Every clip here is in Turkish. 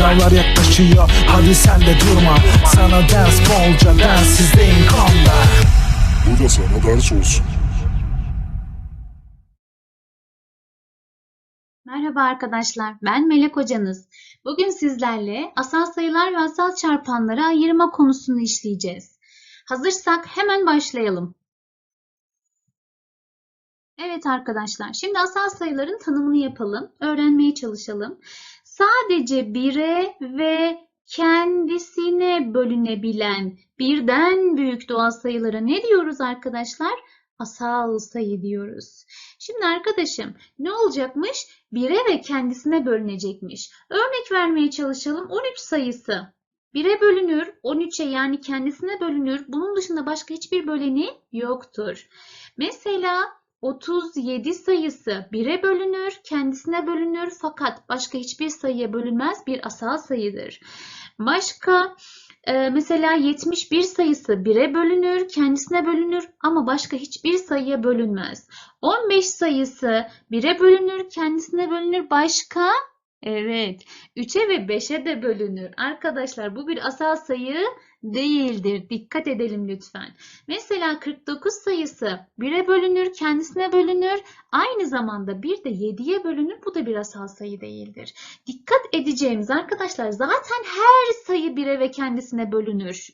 Sınavlar yaklaşıyor hadi sen de durma Sana ders bolca densizdeyim konda Bu da sana ders olsun. Merhaba arkadaşlar, ben Melek hocanız. Bugün sizlerle asal sayılar ve asal çarpanları ayırma konusunu işleyeceğiz. Hazırsak hemen başlayalım. Evet arkadaşlar, şimdi asal sayıların tanımını yapalım, öğrenmeye çalışalım. Sadece bire ve kendisine bölünebilen birden büyük doğal sayılara ne diyoruz arkadaşlar? Asal sayı diyoruz. Şimdi arkadaşım ne olacakmış? 1'e ve kendisine bölünecekmiş. Örnek vermeye çalışalım. 13 sayısı 1'e bölünür, 13'e yani kendisine bölünür. Bunun dışında başka hiçbir böleni yoktur. Mesela 37 sayısı 1'e bölünür, kendisine bölünür fakat başka hiçbir sayıya bölünmez bir asal sayıdır. Başka e, mesela 71 sayısı 1'e bölünür, kendisine bölünür ama başka hiçbir sayıya bölünmez. 15 sayısı 1'e bölünür, kendisine bölünür. Başka? Evet. 3'e ve 5'e de bölünür. Arkadaşlar bu bir asal sayı değildir. Dikkat edelim lütfen. Mesela 49 sayısı 1'e bölünür, kendisine bölünür. Aynı zamanda bir de 7'ye bölünür. Bu da bir asal sayı değildir. Dikkat edeceğimiz arkadaşlar zaten her sayı 1'e ve kendisine bölünür.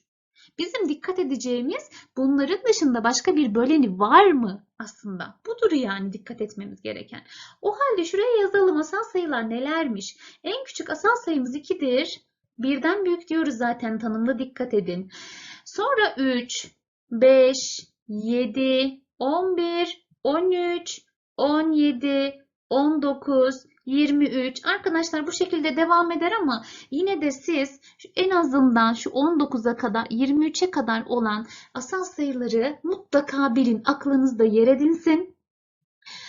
Bizim dikkat edeceğimiz bunların dışında başka bir böleni var mı aslında? Budur yani dikkat etmemiz gereken. O halde şuraya yazalım asal sayılar nelermiş? En küçük asal sayımız 2'dir. Birden büyük diyoruz zaten tanımda dikkat edin. Sonra 3, 5, 7, 11, 13, 17, 19, 23. Arkadaşlar bu şekilde devam eder ama yine de siz en azından şu 19'a kadar 23'e kadar olan asal sayıları mutlaka bilin. Aklınızda yer edinsin.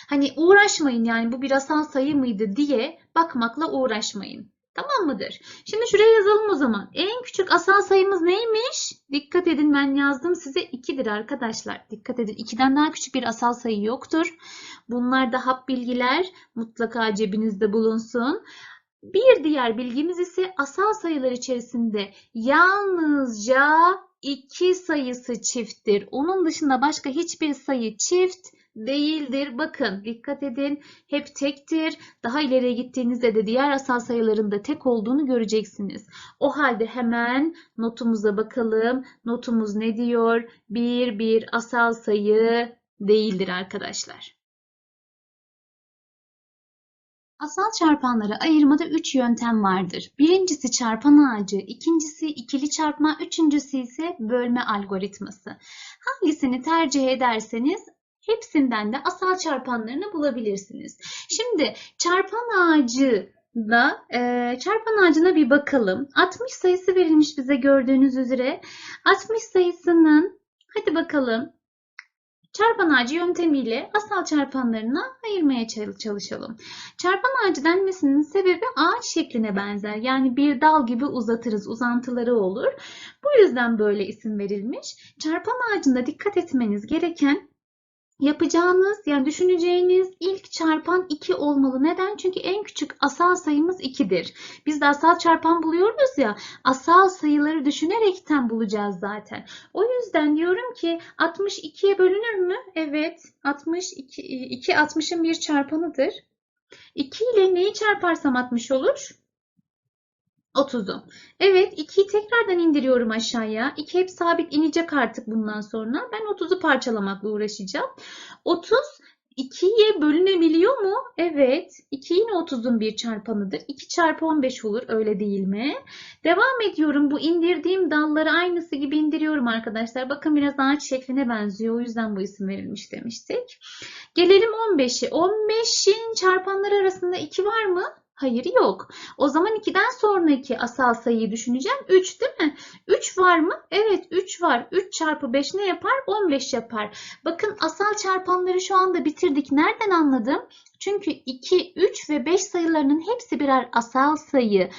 Hani uğraşmayın yani bu bir asal sayı mıydı diye bakmakla uğraşmayın. Tamam mıdır? Şimdi şuraya yazalım o zaman. En küçük asal sayımız neymiş? Dikkat edin ben yazdım size 2'dir arkadaşlar. Dikkat edin 2'den daha küçük bir asal sayı yoktur. Bunlar da hap bilgiler mutlaka cebinizde bulunsun. Bir diğer bilgimiz ise asal sayılar içerisinde yalnızca 2 sayısı çifttir. Onun dışında başka hiçbir sayı çift değildir. Bakın dikkat edin hep tektir. Daha ileriye gittiğinizde de diğer asal sayıların da tek olduğunu göreceksiniz. O halde hemen notumuza bakalım. Notumuz ne diyor? Bir bir asal sayı değildir arkadaşlar. Asal çarpanları ayırmada 3 yöntem vardır. Birincisi çarpan ağacı, ikincisi ikili çarpma, üçüncüsü ise bölme algoritması. Hangisini tercih ederseniz hepsinden de asal çarpanlarını bulabilirsiniz. Şimdi çarpan ağacı da e, çarpan ağacına bir bakalım. 60 sayısı verilmiş bize gördüğünüz üzere. 60 sayısının hadi bakalım çarpan ağacı yöntemiyle asal çarpanlarına ayırmaya çalışalım. Çarpan ağacı denmesinin sebebi ağaç şekline benzer. Yani bir dal gibi uzatırız, uzantıları olur. Bu yüzden böyle isim verilmiş. Çarpan ağacında dikkat etmeniz gereken Yapacağınız yani düşüneceğiniz ilk çarpan 2 olmalı. Neden? Çünkü en küçük asal sayımız 2'dir. Biz de asal çarpan buluyoruz ya asal sayıları düşünerekten bulacağız zaten. O yüzden diyorum ki 62'ye bölünür mü? Evet 62, 2 60'ın bir çarpanıdır. 2 ile neyi çarparsam 60 olur? 30'u. Evet 2'yi tekrardan indiriyorum aşağıya. 2 hep sabit inecek artık bundan sonra. Ben 30'u parçalamakla uğraşacağım. 30 2'ye bölünebiliyor mu? Evet. 2 yine 30'un bir çarpanıdır. 2 çarpı 15 olur öyle değil mi? Devam ediyorum. Bu indirdiğim dalları aynısı gibi indiriyorum arkadaşlar. Bakın biraz ağaç şekline benziyor. O yüzden bu isim verilmiş demiştik. Gelelim 15'e. 15'in çarpanları arasında 2 var mı? Hayır yok. O zaman 2'den sonraki asal sayıyı düşüneceğim. 3 değil mi? 3 var mı? Evet 3 var. 3 çarpı 5 ne yapar? 15 yapar. Bakın asal çarpanları şu anda bitirdik. Nereden anladım? Çünkü 2, 3 ve 5 sayılarının hepsi birer asal sayı.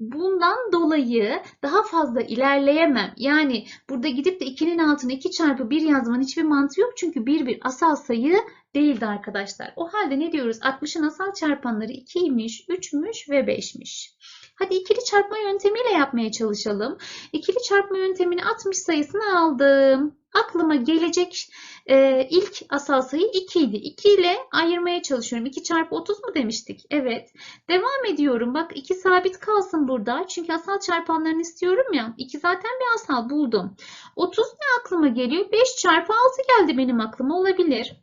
Bundan dolayı daha fazla ilerleyemem. Yani burada gidip de 2'nin altına 2 çarpı 1 yazmanın hiçbir mantığı yok. Çünkü 1 bir asal sayı değildi arkadaşlar. O halde ne diyoruz? 60'ın asal çarpanları 2'ymiş, 3'müş ve 5'miş. Hadi ikili çarpma yöntemiyle yapmaya çalışalım. İkili çarpma yöntemini 60 sayısını aldım. Aklıma gelecek e, ilk asal sayı 2 idi. 2 ile ayırmaya çalışıyorum. 2 çarpı 30 mu demiştik? Evet. Devam ediyorum. Bak 2 sabit kalsın burada. Çünkü asal çarpanlarını istiyorum ya. 2 zaten bir asal buldum. 30 ne aklıma geliyor? 5 çarpı 6 geldi benim aklıma olabilir.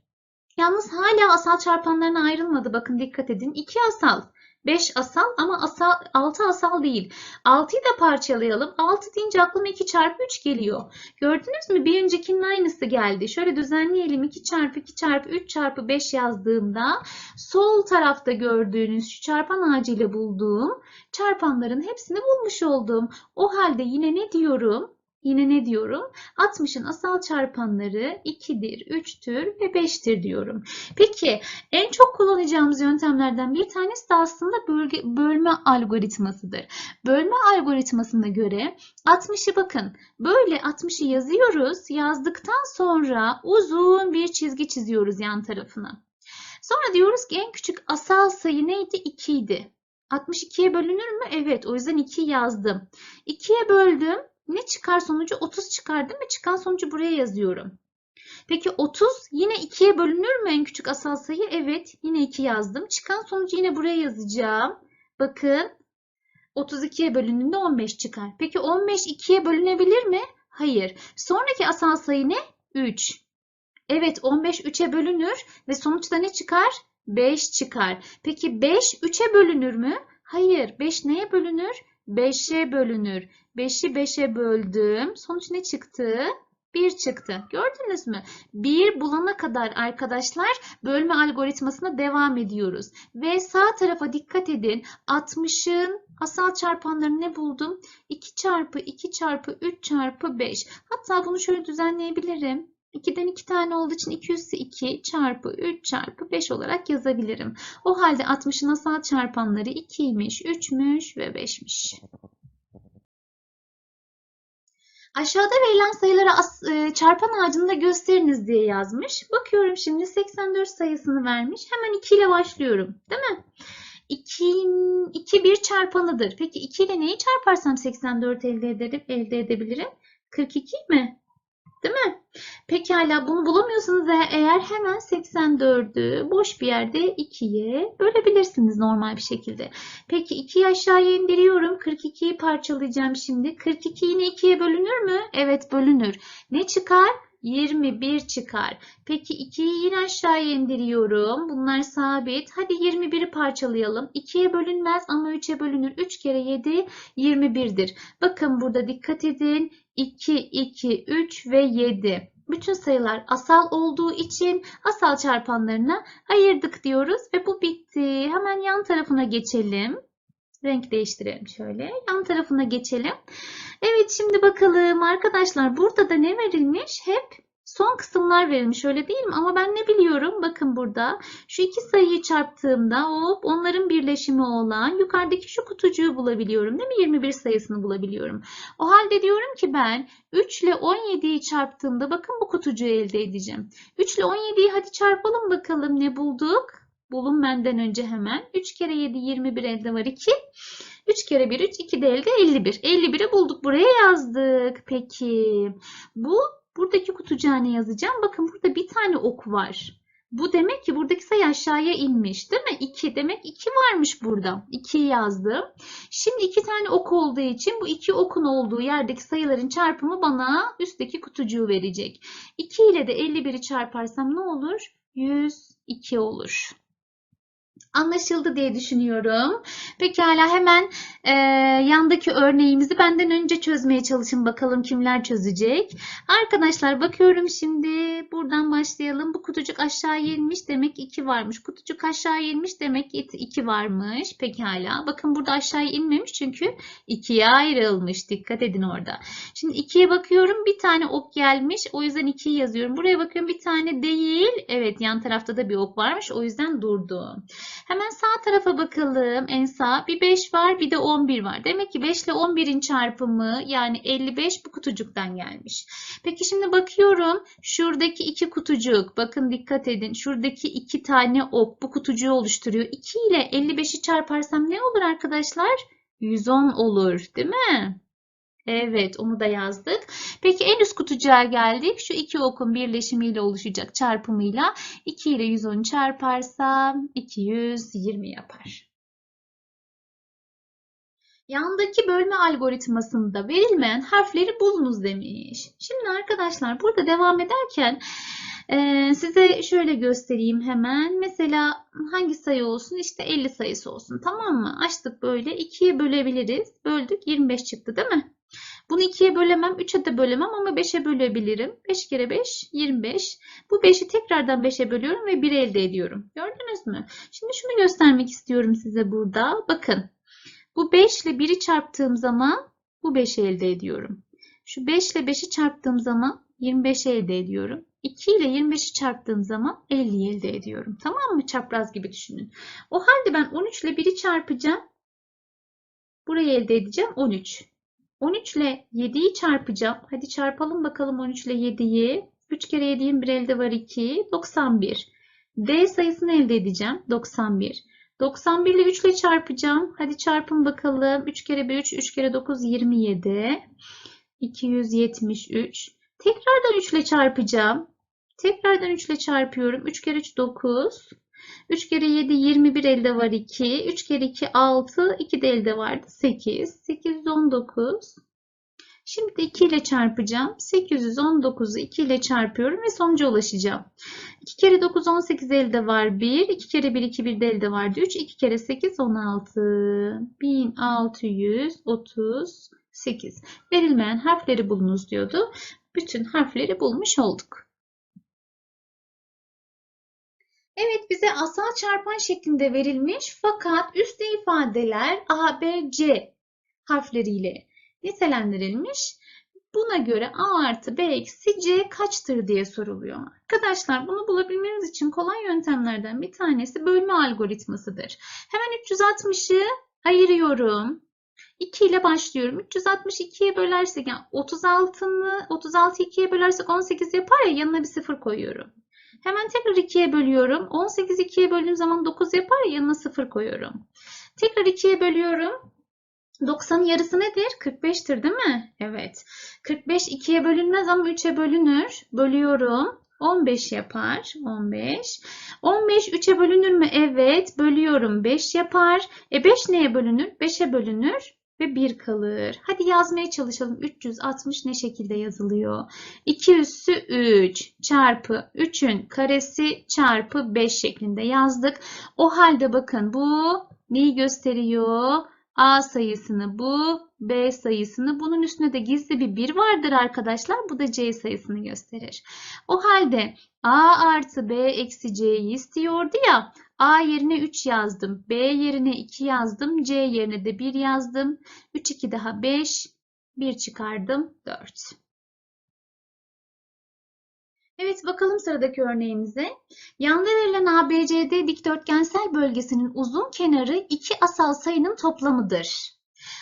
Yalnız hala asal çarpanlarına ayrılmadı. Bakın dikkat edin. 2 asal. 5 asal ama asal, 6 asal değil. 6'yı da parçalayalım. 6 deyince aklıma 2 çarpı 3 geliyor. Gördünüz mü? Bir öncekinin aynısı geldi. Şöyle düzenleyelim. 2 çarpı 2 çarpı 3 çarpı 5 yazdığımda sol tarafta gördüğünüz şu çarpan ağacıyla bulduğum çarpanların hepsini bulmuş oldum. O halde yine ne diyorum? Yine ne diyorum? 60'ın asal çarpanları 2'dir, 3'tür ve 5'tir diyorum. Peki en çok kullanacağımız yöntemlerden bir tanesi de aslında bölge, bölme algoritmasıdır. Bölme algoritmasına göre 60'ı bakın böyle 60'ı yazıyoruz. Yazdıktan sonra uzun bir çizgi çiziyoruz yan tarafına. Sonra diyoruz ki en küçük asal sayı neydi? 2 idi. 62'ye bölünür mü? Evet. O yüzden 2 yazdım. 2'ye böldüm. Ne çıkar sonucu? 30 çıkar değil mi? Çıkan sonucu buraya yazıyorum. Peki 30 yine 2'ye bölünür mü en küçük asal sayı? Evet. Yine 2 yazdım. Çıkan sonucu yine buraya yazacağım. Bakın 32'ye bölündüğünde 15 çıkar. Peki 15 2'ye bölünebilir mi? Hayır. Sonraki asal sayı ne? 3. Evet 15 3'e bölünür ve sonuçta ne çıkar? 5 çıkar. Peki 5 3'e bölünür mü? Hayır. 5 neye bölünür? 5'e bölünür. 5'i 5'e böldüm. Sonuç ne çıktı? 1 çıktı. Gördünüz mü? 1 bulana kadar arkadaşlar bölme algoritmasına devam ediyoruz. Ve sağ tarafa dikkat edin. 60'ın asal çarpanlarını ne buldum? 2 çarpı 2 çarpı 3 çarpı 5. Hatta bunu şöyle düzenleyebilirim. 2'den 2 tane olduğu için 2 üssü 2 çarpı 3 çarpı 5 olarak yazabilirim. O halde 60'ın asal çarpanları 2'ymiş, 3'müş ve 5'miş. Aşağıda verilen sayıları as- e, çarpan ağacında gösteriniz diye yazmış. Bakıyorum şimdi 84 sayısını vermiş. Hemen 2 ile başlıyorum. Değil mi? 2, 2 bir çarpanıdır. Peki 2 ile neyi çarparsam 84 elde ederim, elde edebilirim? 42 mi? Değil mi? Pekala bunu bulamıyorsanız eğer, hemen 84'ü boş bir yerde 2'ye bölebilirsiniz normal bir şekilde. Peki 2'yi aşağıya indiriyorum. 42'yi parçalayacağım şimdi. 42 yine 2'ye bölünür mü? Evet bölünür. Ne çıkar? 21 çıkar. Peki 2'yi yine aşağıya indiriyorum. Bunlar sabit. Hadi 21'i parçalayalım. 2'ye bölünmez ama 3'e bölünür. 3 kere 7 21'dir. Bakın burada dikkat edin. 2, 2, 3 ve 7. Bütün sayılar asal olduğu için asal çarpanlarına ayırdık diyoruz ve bu bitti. Hemen yan tarafına geçelim. Renk değiştirelim şöyle. Yan tarafına geçelim. Evet şimdi bakalım arkadaşlar burada da ne verilmiş? Hep son kısımlar verilmiş öyle değil mi? Ama ben ne biliyorum? Bakın burada şu iki sayıyı çarptığımda hop onların birleşimi olan yukarıdaki şu kutucuğu bulabiliyorum değil mi? 21 sayısını bulabiliyorum. O halde diyorum ki ben 3 ile 17'yi çarptığımda bakın bu kutucuğu elde edeceğim. 3 ile 17'yi hadi çarpalım bakalım ne bulduk? Bulun benden önce hemen. 3 kere 7 21 elde var 2. 3 kere 1 3 2 de elde 51. 51'i bulduk buraya yazdık. Peki bu buradaki kutucuğa ne yazacağım? Bakın burada bir tane ok var. Bu demek ki buradaki sayı aşağıya inmiş değil mi? 2 demek 2 varmış burada. 2'yi yazdım. Şimdi iki tane ok olduğu için bu iki okun olduğu yerdeki sayıların çarpımı bana üstteki kutucuğu verecek. 2 ile de 51'i çarparsam ne olur? 102 olur. Anlaşıldı diye düşünüyorum. Pekala hemen e, yandaki örneğimizi benden önce çözmeye çalışın bakalım kimler çözecek. Arkadaşlar bakıyorum şimdi buradan başlayalım. Bu kutucuk aşağı inmiş demek 2 varmış. Kutucuk aşağı inmiş demek 2 varmış. Pekala. Bakın burada aşağı inmemiş çünkü 2'ye ayrılmış. Dikkat edin orada. Şimdi 2'ye bakıyorum bir tane ok gelmiş. O yüzden 2'yi yazıyorum. Buraya bakıyorum bir tane değil. Evet yan tarafta da bir ok varmış. O yüzden durdu. Hemen sağ tarafa bakalım. En sağ bir 5 var bir de 11 var. Demek ki 5 ile 11'in çarpımı yani 55 bu kutucuktan gelmiş. Peki şimdi bakıyorum. Şuradaki iki kutucuk. Bakın dikkat edin. Şuradaki iki tane ok bu kutucuğu oluşturuyor. 2 ile 55'i çarparsam ne olur arkadaşlar? 110 olur, değil mi? Evet, onu da yazdık. Peki en üst kutucuğa geldik. Şu iki okun birleşimiyle oluşacak çarpımıyla 2 ile 110'u çarparsam 220 yapar. Yandaki bölme algoritmasında verilmeyen harfleri bulunuz demiş. Şimdi arkadaşlar burada devam ederken eee, size şöyle göstereyim hemen. Mesela hangi sayı olsun? İşte 50 sayısı olsun. Tamam mı? Açtık böyle. 2'ye bölebiliriz. Böldük 25 çıktı değil mi? Bunu 2'ye bölemem, 3'e de bölemem ama 5'e bölebilirim. 5 kere 5, 25. Bu 5'i tekrardan 5'e bölüyorum ve 1 elde ediyorum. Gördünüz mü? Şimdi şunu göstermek istiyorum size burada. Bakın. Bu 5 ile 1'i çarptığım zaman bu 5'i elde ediyorum. Şu 5 ile 5'i çarptığım zaman 25'i elde ediyorum. 2 ile 25'i çarptığım zaman 50'yi elde ediyorum. Tamam mı? Çapraz gibi düşünün. O halde ben 13 ile 1'i çarpacağım. Burayı elde edeceğim 13. 13 ile 7'yi çarpacağım. Hadi çarpalım bakalım 13 ile 7'yi. 3 kere 7'nin bir elde var 2. 91. D sayısını elde edeceğim. 91. 91 ile 3 ile çarpacağım. Hadi çarpın bakalım. 3 kere 1 3, 3 kere 9 27. 273. Tekrardan 3 ile çarpacağım. Tekrardan 3 ile çarpıyorum. 3 kere 3 9. 3 kere 7 21 elde var 2. 3 kere 2 6. 2 de elde vardı 8. 819. Şimdi de 2 ile çarpacağım. 819'u 2 ile çarpıyorum ve sonuca ulaşacağım. 2 kere 9 18 elde var 1. 2 kere 1 2 1 de elde vardı 3. 2 kere 8 16. 1638. Verilmeyen harfleri bulunuz diyordu. Bütün harfleri bulmuş olduk. Evet bize asal çarpan şeklinde verilmiş fakat üstte ifadeler A, B, C harfleriyle nitelendirilmiş. Buna göre A artı B eksi C kaçtır diye soruluyor. Arkadaşlar bunu bulabilmeniz için kolay yöntemlerden bir tanesi bölme algoritmasıdır. Hemen 360'ı ayırıyorum. 2 ile başlıyorum. 362'ye bölersek yani 36'ını 36 2'ye bölersek 18 yapar ya yanına bir sıfır koyuyorum. Hemen tekrar 2'ye bölüyorum. 18 2'ye böldüğüm zaman 9 yapar ya yanına 0 koyuyorum. Tekrar 2'ye bölüyorum. 90'ın yarısı nedir? 45'tir değil mi? Evet. 45 2'ye bölünmez ama 3'e bölünür. Bölüyorum. 15 yapar. 15. 15 3'e bölünür mü? Evet. Bölüyorum. 5 yapar. E 5 neye bölünür? 5'e bölünür ve 1 kalır. Hadi yazmaya çalışalım. 360 ne şekilde yazılıyor? 2 üssü 3 çarpı 3'ün karesi çarpı 5 şeklinde yazdık. O halde bakın bu neyi gösteriyor? A sayısını bu, B sayısını. Bunun üstünde de gizli bir 1 vardır arkadaşlar. Bu da C sayısını gösterir. O halde A artı B eksi C'yi istiyordu ya. A yerine 3 yazdım. B yerine 2 yazdım. C yerine de 1 yazdım. 3, 2 daha 5. 1 çıkardım. 4. Evet bakalım sıradaki örneğimize. Yanda verilen ABCD dikdörtgensel bölgesinin uzun kenarı iki asal sayının toplamıdır.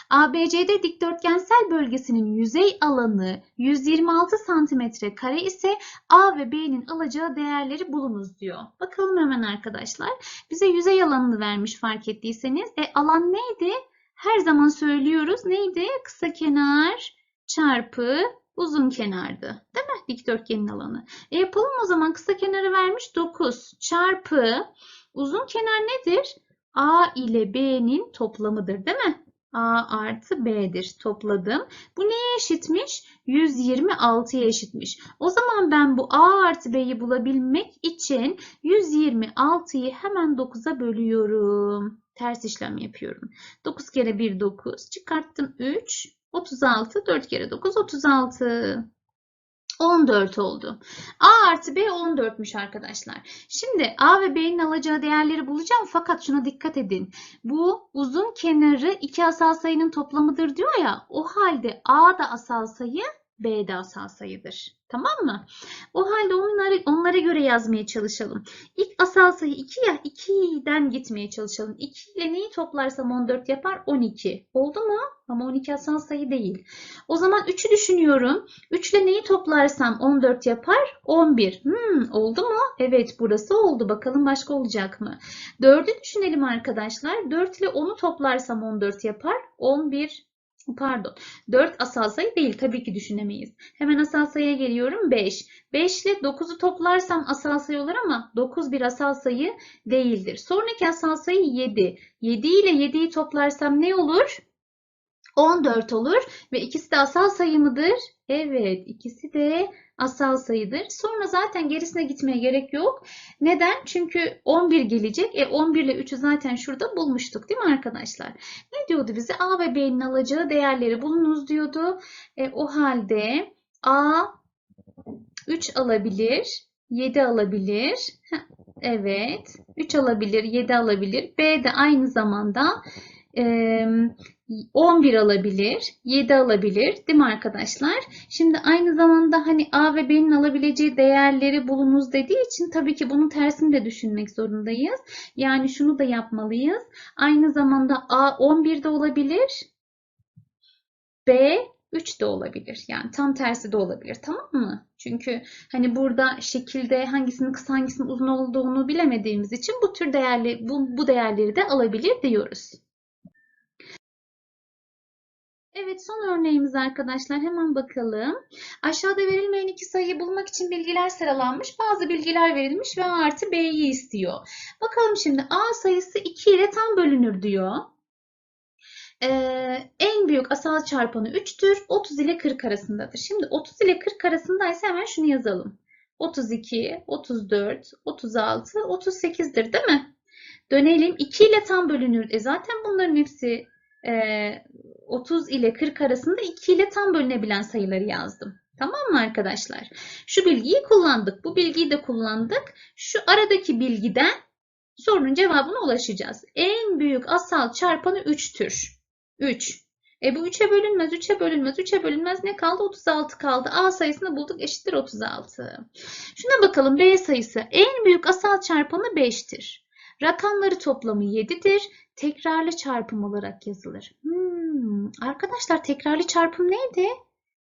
ABCD dikdörtgensel bölgesinin yüzey alanı 126 cm kare ise A ve B'nin alacağı değerleri bulunuz diyor. Bakalım hemen arkadaşlar. Bize yüzey alanını vermiş fark ettiyseniz. E alan neydi? Her zaman söylüyoruz. Neydi? Kısa kenar çarpı uzun kenardı. Değil mi? Dikdörtgenin alanı. E yapalım o zaman. Kısa kenarı vermiş 9 çarpı uzun kenar nedir? A ile B'nin toplamıdır değil mi? A artı B'dir. Topladım. Bu neye eşitmiş? 126'ya eşitmiş. O zaman ben bu A artı B'yi bulabilmek için 126'yı hemen 9'a bölüyorum. Ters işlem yapıyorum. 9 kere 1 9. Çıkarttım 3. 36. 4 kere 9 36. 14 oldu. A artı B 14'müş arkadaşlar. Şimdi A ve B'nin alacağı değerleri bulacağım fakat şuna dikkat edin. Bu uzun kenarı iki asal sayının toplamıdır diyor ya. O halde A da asal sayı, B de asal sayıdır. Tamam mı? O halde onları, onlara göre yazmaya çalışalım. İlk asal sayı 2 ya 2'den gitmeye çalışalım. 2 ile neyi toplarsam 14 yapar? 12. Oldu mu? Ama 12 asal sayı değil. O zaman 3'ü düşünüyorum. 3 ile neyi toplarsam 14 yapar? 11. Hmm, oldu mu? Evet burası oldu. Bakalım başka olacak mı? 4'ü düşünelim arkadaşlar. 4 ile 10'u toplarsam 14 yapar. 11 Pardon. 4 asal sayı değil. Tabii ki düşünemeyiz. Hemen asal sayıya geliyorum. 5. 5 ile 9'u toplarsam asal sayı olur ama 9 bir asal sayı değildir. Sonraki asal sayı 7. 7 ile 7'yi toplarsam ne olur? 14 olur ve ikisi de asal sayı mıdır? Evet, ikisi de asal sayıdır. Sonra zaten gerisine gitmeye gerek yok. Neden? Çünkü 11 gelecek. E 11 ile 3'ü zaten şurada bulmuştuk değil mi arkadaşlar? Ne diyordu bize? A ve B'nin alacağı değerleri bulunuz diyordu. E, o halde A 3 alabilir, 7 alabilir. Evet, 3 alabilir, 7 alabilir. B de aynı zamanda 11 alabilir, 7 alabilir değil mi arkadaşlar? Şimdi aynı zamanda hani A ve B'nin alabileceği değerleri bulunuz dediği için tabii ki bunun tersini de düşünmek zorundayız. Yani şunu da yapmalıyız. Aynı zamanda A 11 de olabilir, B 3 de olabilir. Yani tam tersi de olabilir. Tamam mı? Çünkü hani burada şekilde hangisinin kısa hangisinin uzun olduğunu bilemediğimiz için bu tür değerli bu, bu değerleri de alabilir diyoruz. Evet son örneğimiz arkadaşlar hemen bakalım. Aşağıda verilmeyen iki sayıyı bulmak için bilgiler sıralanmış. Bazı bilgiler verilmiş ve A artı B'yi istiyor. Bakalım şimdi A sayısı 2 ile tam bölünür diyor. Ee, en büyük asal çarpanı 3'tür. 30 ile 40 arasındadır. Şimdi 30 ile 40 arasındaysa hemen şunu yazalım. 32, 34, 36, 38'dir değil mi? Dönelim 2 ile tam bölünür. E zaten bunların hepsi e, 30 ile 40 arasında 2 ile tam bölünebilen sayıları yazdım. Tamam mı arkadaşlar? Şu bilgiyi kullandık. Bu bilgiyi de kullandık. Şu aradaki bilgiden sorunun cevabına ulaşacağız. En büyük asal çarpanı 3'tür. 3. E bu 3'e bölünmez, 3'e bölünmez, 3'e bölünmez. Ne kaldı? 36 kaldı. A sayısını bulduk eşittir 36. Şuna bakalım. B sayısı en büyük asal çarpanı 5'tir. Rakamları toplamı 7'dir. Tekrarlı çarpım olarak yazılır. Hmm, arkadaşlar tekrarlı çarpım neydi?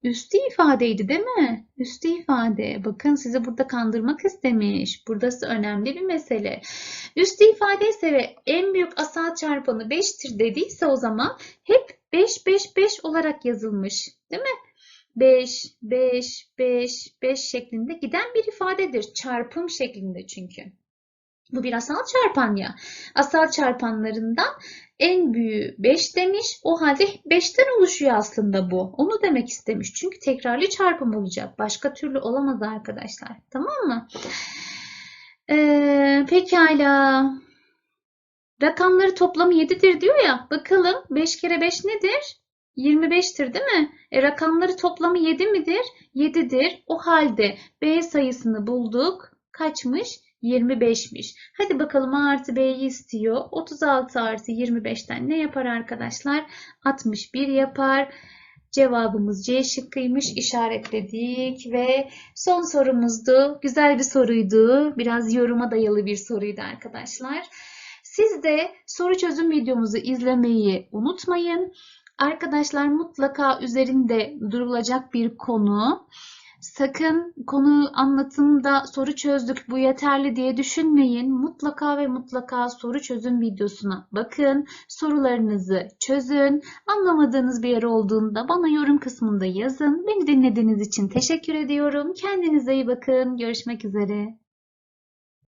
Üstü ifadeydi değil mi? Üstü ifade. Bakın sizi burada kandırmak istemiş. Burası önemli bir mesele. Üstü ifade ise ve en büyük asal çarpanı 5'tir dediyse o zaman hep 5 5 5 olarak yazılmış. Değil mi? 5 5 5 5 şeklinde giden bir ifadedir. Çarpım şeklinde çünkü. Bu bir asal çarpan ya. Asal çarpanlarından en büyüğü 5 demiş. O halde 5'ten oluşuyor aslında bu. Onu demek istemiş. Çünkü tekrarlı çarpım olacak. Başka türlü olamaz arkadaşlar. Tamam mı? Ee, pekala. Rakamları toplamı 7'dir diyor ya. Bakalım 5 kere 5 nedir? 25'tir değil mi? E, rakamları toplamı 7 midir? 7'dir. O halde B sayısını bulduk. Kaçmış? 25'miş. Hadi bakalım A artı B'yi istiyor. 36 artı 25'ten ne yapar arkadaşlar? 61 yapar. Cevabımız C şıkkıymış. İşaretledik ve son sorumuzdu. Güzel bir soruydu. Biraz yoruma dayalı bir soruydu arkadaşlar. Siz de soru çözüm videomuzu izlemeyi unutmayın. Arkadaşlar mutlaka üzerinde durulacak bir konu. Sakın konu anlatımda soru çözdük bu yeterli diye düşünmeyin. Mutlaka ve mutlaka soru çözüm videosuna bakın. Sorularınızı çözün. Anlamadığınız bir yer olduğunda bana yorum kısmında yazın. Beni dinlediğiniz için teşekkür ediyorum. Kendinize iyi bakın. Görüşmek üzere.